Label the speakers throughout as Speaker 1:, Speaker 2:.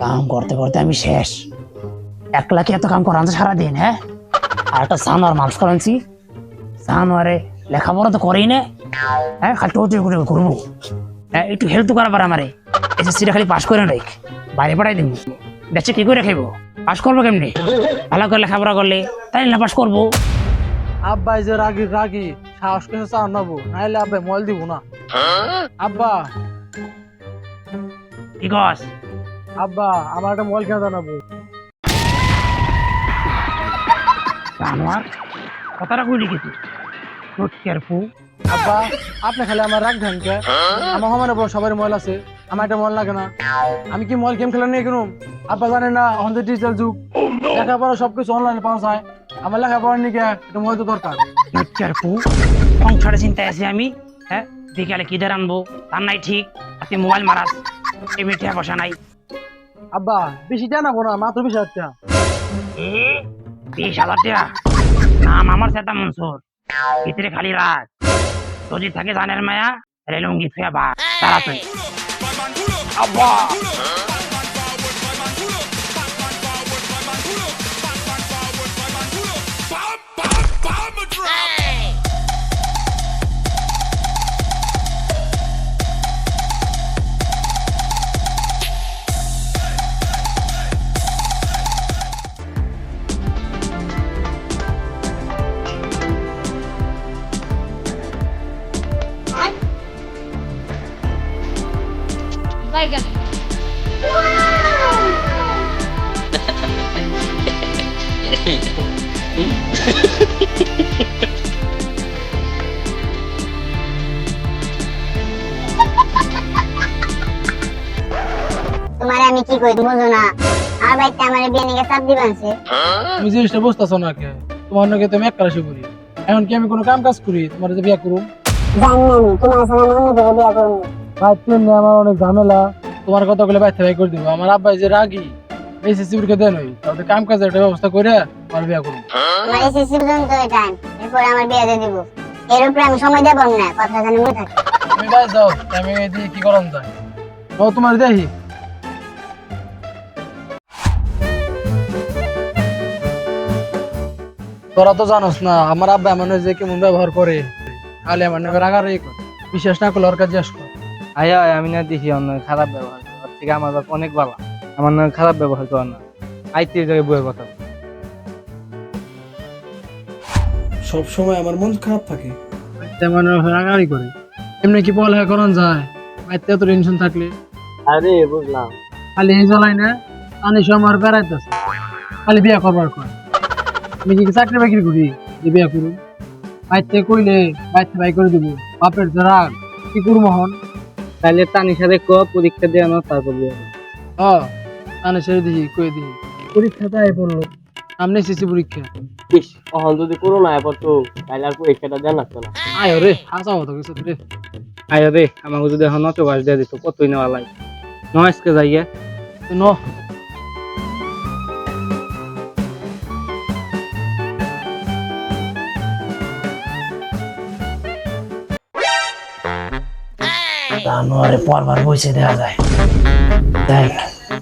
Speaker 1: কাম করতে করতে আমি শেষ। একলা কি এত কাম করান সারাদিন হ্যাঁ? আর একটা জানোয়ার মানুষ করানছি। জানোয়ারে লেখাপড়া তো করেই না। হ্যাঁ খালি টোটি করে ঘুরবো হ্যাঁ একটু হেল্প করা পারে আমারে এসএসসিটা খালি পাস করে রাখ। বাইরে পাঠাই দিব। দেখছে কি করে খাইবো? পাস করব কেমনি? ভালো করে লেখাপড়া করলে তাই না পাস করব?
Speaker 2: আব্বাই যে রাগি রাগি। সাহস করে চা নেব নাইলে আব্বাই মল দিব না। আব্বা।
Speaker 1: কি কস?
Speaker 2: আব্বা আমার একটা মল খেয়ে জানাব।
Speaker 1: জানোয়ার কথাটা কই লিখেছি ফু?
Speaker 2: আব্বা আপনি খালি আমার রাগ ধান কে? আমার সমানে বড় সবার মল আছে আমার একটা মল লাগে না। আমি কি মল গেম খেলা নিয়ে কিনুম আব্বা জানেন না এখন তো ডিজিটাল যুগ। লেখাপড়া সবকিছু অনলাইনে পাওয়া যায়। আমার লেখাপড়া নিয়ে একটা মল তো দরকার।
Speaker 1: টোটকের ফু? সংসারে চিন্তায় আছি আমি হ্যাঁ? বিকালে কি দের আনব? তার নাই ঠিক তুই মোবাইল মারাস। এমনি টাকা পয়সা নাই।
Speaker 2: আব্বা, বেশি জানাব না মাত্র বিশ হাজার টাকা।
Speaker 1: বিশ হাজার টাকা? নাম আমার সেটা মনসুর। ভিতরে খালি রাখ যদি থাকে জানের মায়া রেলুঙ্গি থুয়া বা তাড়াতাড়ি। আব্বা!
Speaker 3: তোমার আমি কি কই বুঝো না? আর বাড়িতে আমার বিয়ে নিয়ে চাপ দিবানছে
Speaker 2: তুমি জিনিসটা বুঝতেছো না কে তোমার নাকি তুমি এক করি এখন কি আমি কোনো কাম কাজ করি? তোমার যে বিয়ে করুম?
Speaker 3: জানি আমি তোমার সাথে আমি অন্য জায়গায় বিয়ে করব।
Speaker 2: ভাই তেমনি আমার অনেক ঝামেলা। তোমার কথা বলে বাইতে ভাই করে দিব। আমার আব্বাই যে রাগি। এসএসসি পরীক্ষা দেন ওই তাহলে কাম কাজের একটা ব্যবস্থা করে আমার বিয়ে করুম
Speaker 3: আমার এসএসসি পর্যন্ত টাইম এরপরে আমার বিয়ে দিয়ে দিব। এর উপরে আমি সময় দেবো না কথা জানি মনে থাকে।
Speaker 2: তুমি বাস যাও আমি দিয়ে কি করাম যায় ও তোমার দেখি তোরা তো জানোস না আমার আব্বা এমন যে কেমন ব্যবহার করে। খালি আমার নাকি রাগারাগি করে বিশ্বাস না করলে ওর কাছে
Speaker 4: আয় আয় আমি না দেখি অন্য খারাপ ব্যবহার করে। ওর থেকে আমার বাপ অনেক ভালো। আমার না খারাপ ব্যবহার করে না। আইতে জায়গায় বইয়ের কথা।
Speaker 2: সব সময় আমার মন খারাপ থাকে। তেমন রাগারাগি করে। এমনি কি পড়ালেখা করান যায়? এত টেনশন থাকলে?
Speaker 4: আরে বুঝলাম।
Speaker 2: খালি এই জ্বালাই না আনি আমার বেড়াইতেছে খালি বিয়া করবার কর। আমি কি চাকরি বাকরি করি? যে বিয়া করুম। বাইতে কইলে বাইতে বাই করে দিব। বাপের যে রাগ কি করুম হন?
Speaker 4: তাহলে তানির সাথে ক পরীক্ষা দিয়ে আনো তারপর বিয়ে হবে।
Speaker 2: আনে ছেড়ে দিই কই দিই। পরীক্ষা তাই পড়ল। সামনে এসেছি পরীক্ষা।
Speaker 5: ইস অহন যদি করোনা এবার তো তাইলে আর পরীক্ষাটা দেন না।
Speaker 2: আয় রে হাসা মতো কিছু রে।
Speaker 4: আয় রে আমাকে যদি এখন নত বাস দিয়ে দিত কতই নেওয়া লাগে নয়সকে যাইয়া।
Speaker 2: ন।
Speaker 1: জানোয়ারে পরবার বসে দেখা যায়। দেখ।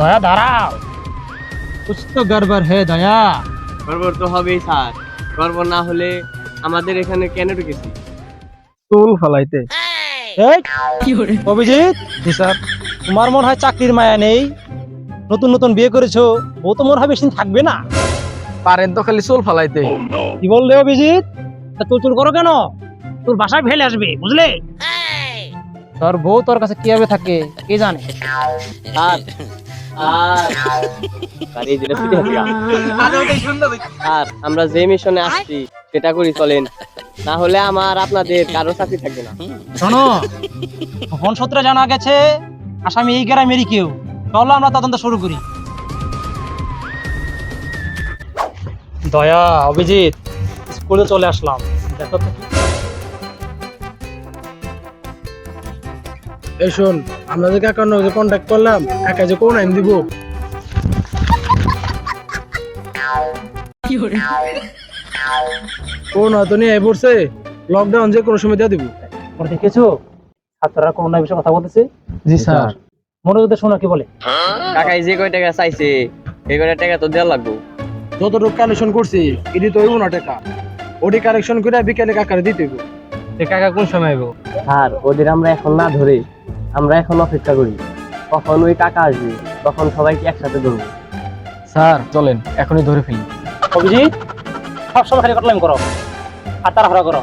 Speaker 1: দয়া দাঁড়াও।
Speaker 2: কুছ তো গড়বড় হে দয়া।
Speaker 5: গড়বড় তো হবেই স্যার। গড়বড় না হলে আমাদের এখানে কেন ঢুকেছি?
Speaker 2: চুল ফলাইতে। অভিজিৎ? জি স্যার। তোমার মনে হয় চাকরির মায়া নেই? নতুন নতুন বিয়ে করেছ? ও তো মনে হয় বেশি দিন থাকবে না। পারেন তো খালি চুল ফলাইতে। কি বললে অভিজিৎ?
Speaker 1: তা তুই চুল করো কেন? তোর বাসায় ফেলে আসবে বুঝলে?
Speaker 2: তোর বউ তোর কাছে কীভাবে থাকে কে জানে?
Speaker 5: স্যার এই যেটা আসি আমরা যে মিশনে আসছি সেটা করি চলেন। না হলে আমার আপনাদের কারও চাকরি থাকবে না।
Speaker 2: শোনো গোপন সূত্রে জানা গেছে আসামি এই গ্রামেরই কেউ। চলো আমরা তদন্ত শুরু করি। দয়া অভিজিৎ স্কুলে চলে আসলাম। দেখো তো। এই শোন আমরা যে কাকার নজরে কন্ট্যাক্ট করলাম কাকা যে কোন আইন দিব। কোন হয়তো নিয়ে আই পড়ছে লকডাউন যে কোনো সময় দিয়ে দিব। দেখেছ? ছাত্ররা করোনা বিষয়ে কথা বলতেছে? জি স্যার। মনে করতে শোনা কি বলে?
Speaker 5: কাকাই যে কয় টাকা চাইছে এই কয় টাকা তো দেওয়া লাগবো।
Speaker 2: যতটুকু কালেকশন করছি এটি তো হইব না টাকা। ওটি কালেকশন করে বিকেলে কাকারে দিতে
Speaker 6: কাকা কোন সময় আইবো?
Speaker 5: আর ওদের আমরা এখন না ধরে আমরা এখন অপেক্ষা করি। কখন ওই টাকা আসবে তখন সবাইকে একসাথে ধরবো।
Speaker 2: স্যার চলেন এখনই ধরে ফেলি। অভিজিৎ সবসময় খালি কটলাম করো আর তাড়াহুড়া করো।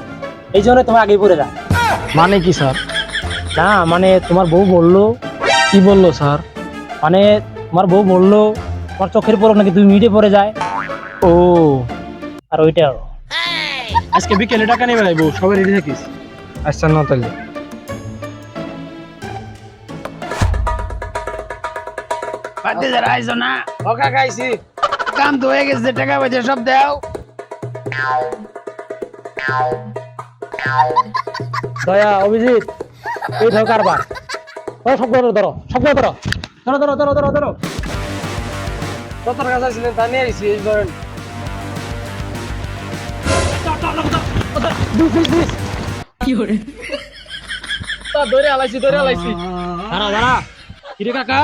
Speaker 2: এই জন্য তোমার আগেই পড়ে যা মানে কি স্যার? না মানে তোমার বউ বলল কি বলল স্যার? মানে তোমার বউ বলল তোমার চোখের পর নাকি দুই মিনিটে পড়ে যায়। ও। আর ওইটাও। আজকে বিকেলে টাকা নেবে যাইবো সবাই রেডি থাকিস।
Speaker 6: আচ্ছা না তাহলে
Speaker 7: বাদে যারা আইসো না
Speaker 2: ওকা খাইছি।
Speaker 7: কাম তো হয়ে গেছে টাকা পয়সা সব দাও।
Speaker 2: দয়া অভিজিৎ এই ধর কারবার। ধরো সব ধরো ধরো সব ধরো ধরো। ধরো ধরো ধরো ধরো কত টাকা চাইছিলেন তা নিয়ে আইছি এই ধরেন। ধরে আলাইছি ধরে আলাইছি। দাঁড়া দাঁড়া কিরে কাকা?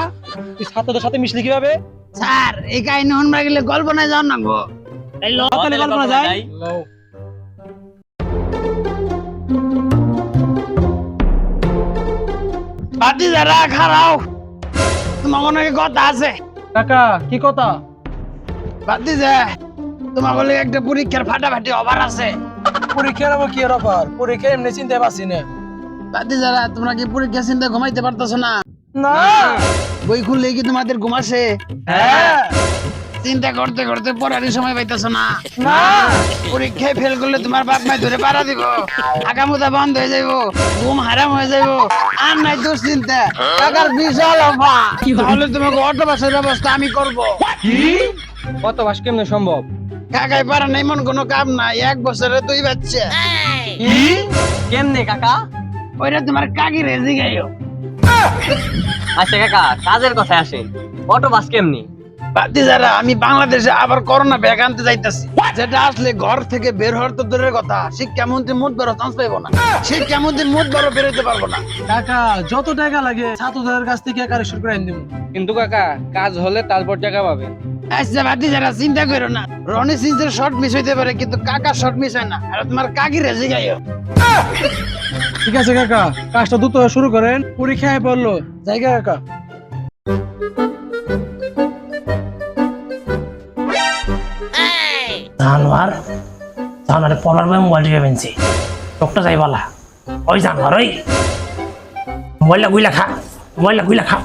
Speaker 2: তুই ছাত্রদের সাথে মিশলি কীভাবে?
Speaker 7: স্যার এই কাহিনী হনবা গেলে গল্প না যাও না গো। এই লো
Speaker 2: তাহলে কল্পনা যায়
Speaker 7: বাদি যারা খারাও তোমার মনে কথা আছে?
Speaker 2: কাকা কি কথা?
Speaker 7: বাদি যা তোমার বলে একটা পরীক্ষার ফাটাফাটি অভার আছে।
Speaker 2: পরীক্ষার আবার কি অফার? পরীক্ষা এমনি চিন্তা পাচ্ছি না।
Speaker 7: বাদি যারা তোমরা কি পরীক্ষা চিন্তা ঘুমাইতে পারতেছো না?
Speaker 2: না।
Speaker 7: বই খুললে কি তোমাদের ঘুম আসে?
Speaker 2: হ্যাঁ।
Speaker 7: চিন্তা করতে করতে পড়ারই সময় পাইতেছো না।
Speaker 2: না।
Speaker 7: পরীক্ষায় ফেল করলে তোমার বাপ মাই ধরে পাড়া দিব। আগামুদা বন্ধ হয়ে যাইব ঘুম হারাম হয়ে যাইব। আর নাই দুশ্চিন্তা। টাকার বিশাল অফা তাহলে তোমাকে অটো বাসের ব্যবস্থা আমি করব।
Speaker 6: কত বাস কেমনে সম্ভব?
Speaker 7: কাকাই পারা নাই এমন কোনো কাম নাই। এক বছরে দুই বাচ্চা।
Speaker 5: কেমনে কাকা?
Speaker 7: ওইটা তোমার কাকি রেজি গাইও
Speaker 5: আচ্ছা কাকা কাজের কথা আসেন অটো বাস কেমনি?
Speaker 7: বাদি যারা আমি বাংলাদেশে আবার করোনা ব্যাগ আনতে যাইতাছি। যেটা আসলে ঘর থেকে বের হওয়ার তো দূরের কথা। শিক্ষামন্ত্রী মুখ বেরো চান্স পাইবো না। শিক্ষামন্ত্রী মুখ বেরো বেরোতে পারব না।
Speaker 2: কাকা যত টাকা লাগে ছাত্রদের কাছ থেকে করে আনি দেবো।
Speaker 6: কিন্তু কাকা কাজ হলে তারপর টাকা পাবে।
Speaker 7: আচ্ছা বাদি যারা চিন্তা করো না। রনি সিনসের শর্ট মিস হইতে পারে কিন্তু কাকা শর্ট মিস হয় না। আর তোমার কাকি রেজি গাইও।
Speaker 2: ঠিক আছে কাকা কাজটা দ্রুত শুরু করেন। পরীক্ষায় পড়ল। জায়গা কাকা।
Speaker 7: জানোয়ার জানোয়ারে পড়ার বই মোবাইল টিপে পেনছি। চোখটা যাই বলা। ওই জানোয়ার ওই। মোবাইলটা গুইলা খা মোবাইলটা গুইলা খা।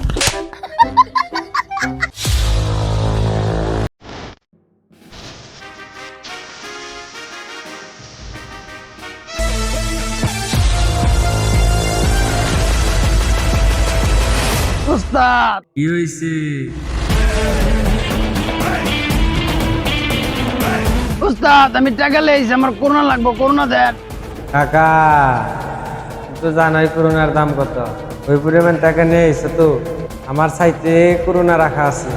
Speaker 7: উস্তাদ!
Speaker 4: কি হয়েছে
Speaker 7: উস্তাদ আমি টাকা লেগেছি আমার করোনা লাগবো করোনা দেন।
Speaker 8: কাকা তো জানাই করোনার দাম কত। ওই পরিমাণ টাকা নিয়ে এসে তো। আমার সাইতে করোনা রাখা আছে।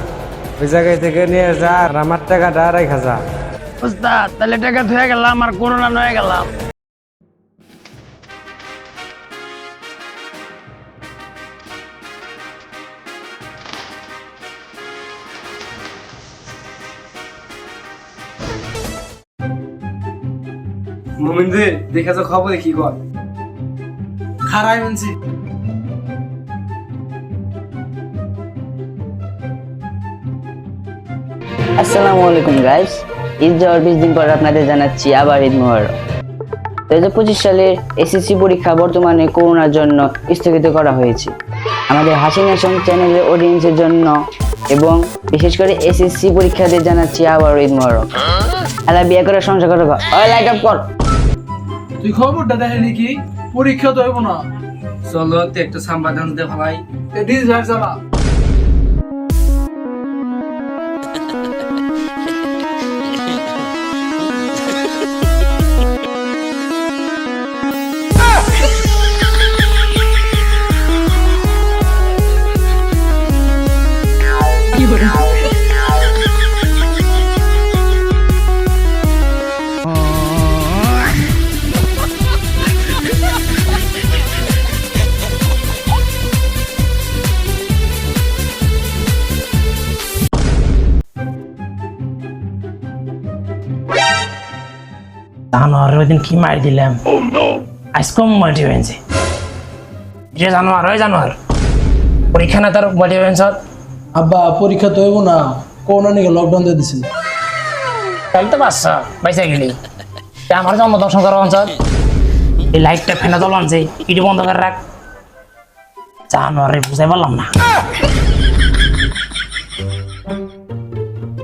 Speaker 8: ওই জায়গায় থেকে নিয়ে যা আর আমার টাকাটা রেখা যা।
Speaker 7: উস্তাদ তাহলে টাকা ধুয়ে গেলাম আর করোনা নয়ে গেলাম।
Speaker 4: মোমিনদের দেখা তো খবর কি কর।
Speaker 2: খারাই মানছি
Speaker 9: আসসালামু আলাইকুম গাইস ঈদ যাওয়ার বিশ দিন পর আপনাদের জানাচ্ছি আবার ঈদ মোহরম দু হাজার পঁচিশ সালের এসএসসি পরীক্ষা বর্তমানে করোনার জন্য স্থগিত করা হয়েছে। আমাদের হাসি নেশন চ্যানেলের অডিয়েন্সের জন্য এবং বিশেষ করে এসএসসি পরীক্ষাদের জানাচ্ছি আবার ঈদ মোহরম এলা বিয়ে করে সংসার করে লাইট অফ কর।
Speaker 2: তুই খবরটা দেখেনি কি? পরীক্ষা তো হইব না।
Speaker 4: চলো তো একটা দে
Speaker 2: চালা।
Speaker 7: ওই দিন কি মার দিলাম? আজকে মাল্টি হয়েছে যে জানোয়ার ওই জানোয়ার। পরীক্ষা না তার মাল্টি হয়েছে
Speaker 2: আব্বা পরীক্ষা তো হইব না। করোনা নিয়ে লকডাউন দিয়ে দিছিল
Speaker 7: তাহলে তো বাচ্চা বাইসা গেলি। আমার জন্ম দর্শন করা অঞ্চল। এই লাইটটা ফেনা আনছে ইটি বন্ধ করে রাখ। জানোয়ারে বুঝাই পারলাম না।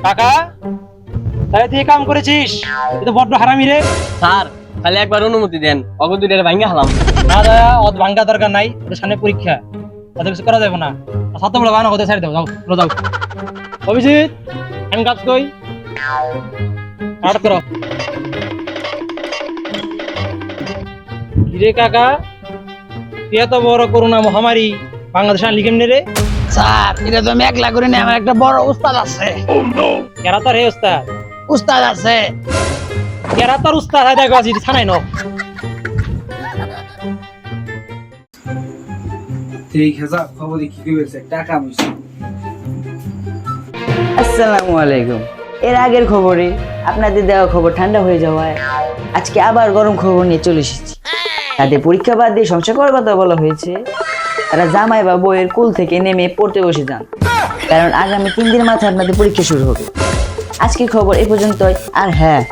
Speaker 6: কাকা? তাহলে তুই কাম করেছিস তুই তো বড্ড হারামি রে।
Speaker 5: স্যার খালি একবার অনুমতি দেন অগর দুইটা ভাঙ্গা হালাম।
Speaker 6: না দাদা অত ভাঙ্গা দরকার নাই ওদের সামনে পরীক্ষা। অত কিছু করা যাবে না। সাত বলে বানা হতে ছাড়ি দাও যাও চলো যাও। অভিজিৎ আমি কাজ কই কাট করো। কিরে কাকা এত বড় করোনা মহামারী বাংলাদেশ আনলি কেমনে রে?
Speaker 7: স্যার এটা তো আমি একলা করি না আমার একটা বড় উস্তাদ আছে।
Speaker 6: কেরা তোর হে উস্তাদ?
Speaker 7: উস্তাদ আছে।
Speaker 6: কেরা তোর উস্তাদ হয় দেখো আজি থানায় ন
Speaker 4: ঠিক আছে খবর কি কি টাকা বলছি
Speaker 9: আসসালামু আলাইকুম। এর আগের খবরে আপনাদের দেওয়া খবর ঠান্ডা হয়ে যাওয়ায় আজকে আবার গরম খবর নিয়ে চলে এসেছি। তাদের পরীক্ষা বাদ দিয়ে সংসার করার কথা বলা হয়েছে। তারা জামাই বা বইয়ের কুল থেকে নেমে পড়তে বসে যান। কারণ আগামী তিন দিন মাথায় আপনাদের পরীক্ষা শুরু হবে। আজকে খবর এ পর্যন্তই। আর হ্যাঁ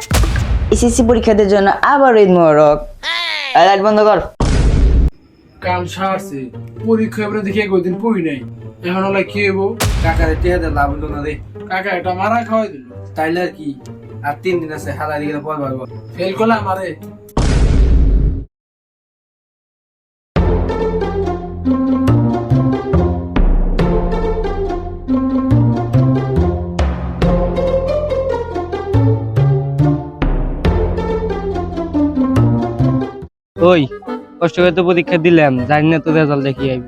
Speaker 9: এসএসসি পরীক্ষাদের জন্য আবার ঈদ মোবারক। লাইট বন্ধ কর।
Speaker 2: কাম সারছে। পরীক্ষা এবারে দেখে কয়দিন পড়ি নাই। এখন হলে কি হইব?
Speaker 4: কাকার টিয়া দে লাভ হলো না রে।
Speaker 2: কাকা এটা মারা খাওয়াই দিল।
Speaker 4: তাইলে আর কি? আর তিন দিন আছে হালাই দিকে পড়বার
Speaker 2: ফেল করলে আমারে
Speaker 6: ওই কষ্ট করে তো পরীক্ষা দিলাম জানি না তো রেজাল্ট দেখি আইব।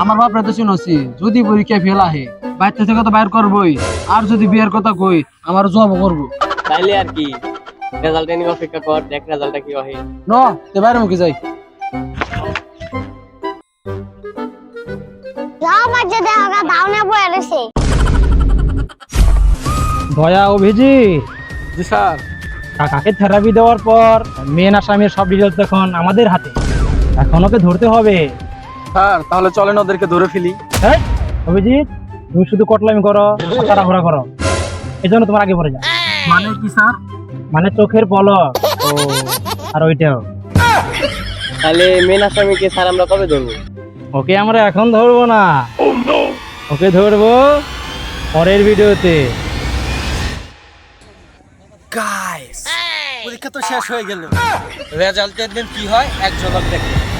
Speaker 2: আমার বাপ তো শুনছি যদি পরীক্ষা ফেল আহে বাইরে থেকে তো বাইর করবই। আর যদি বিয়ের কথা কই আমার জব করব।
Speaker 5: তাইলে আর কি রেজাল্ট নিয়ে অপেক্ষা কর দেখ রেজাল্টটা কি হয়।
Speaker 2: ন তে বাইরে মুখে যাই।
Speaker 3: যাও মাঝে দেখা দাও না বয়ে রয়েছে।
Speaker 6: দয়া অভিজিৎ।
Speaker 2: জি স্যার।
Speaker 6: কাকাকে থেরাপি দেওয়ার পর মেন আসামির সব ডিটেলস এখন আমাদের হাতে। এখন ওকে ধরতে হবে।
Speaker 2: স্যার তাহলে চলেন ওদেরকে ধরে ফেলি।
Speaker 6: হ্যাঁ অভিজিৎ তুমি শুধু কটলামি করো তাড়াহুড়া করো। এই জন্য তোমার আগে পড়ে যায়
Speaker 2: মানে কি স্যার?
Speaker 6: মানে চোখের পলক। ও আর ওইটাও।
Speaker 5: তাহলে মেন আসামিকে স্যার আমরা কবে ধরবো?
Speaker 6: ওকে আমরা এখন ধরবো না। ওকে ধরবো পরের ভিডিওতে।
Speaker 4: পরীক্ষা তো শেষ হয়ে গেল। রেজাল্টের দিন কি হয়? এক ঝলক দেখে